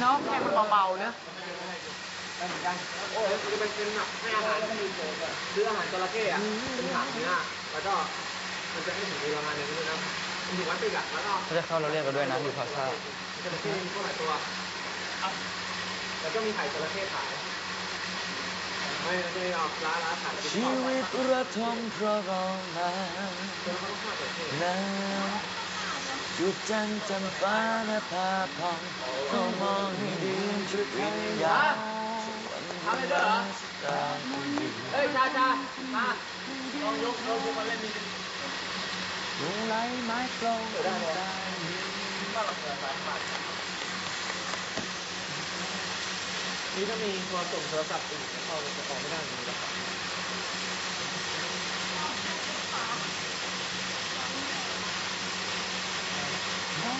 เนาะแค่มันเบาๆเนอะโอ้ยคือมันเป็นแบบให้อาหารคืออาหารจระเข้อะเป็นอาหารเนื้อแล้วก็มันจะให้ถึงเวลามาเนี่ยไม่รู้นะมันถึงวัดไปกัดแล้วก็เขาจะเข้าเราเรียกกันด้วยนะอยู่พาซ่าจระเข้มีพวกหลายตัวแล้วก็มีไข่จระเข้ขายไม่ไม่ได้เอาร้านร้านขายชีวิตระทมเพราะเรามาตัวเขาต้ องฆ่าจระเข้แล้วจุดจันทร์จำปาหน้าผาพองก็มองให้ดีชุดวิญญาณวันเวลาสตาร์ทดีเฮ้ยชาชามาลองยกโน้ตบุ๊กมาเล่นนี่ลงไหลไม้กลองได้ได้นี่ถ้ามีโทรส่งโทรศัพท์อื่นเข้าจะออกไม่ได้เลยนะครับน้องฟ้าสายันไม่ลงดินทำไมแม่นกแม่เป็นทุกตัวโอ้ยไม่เล่นนี่ไม่ได้เลยเป็นน้องฟ้าที่มือที่ร้อง เป็นจังไดเป็นเนาะยาย ชีวิตระ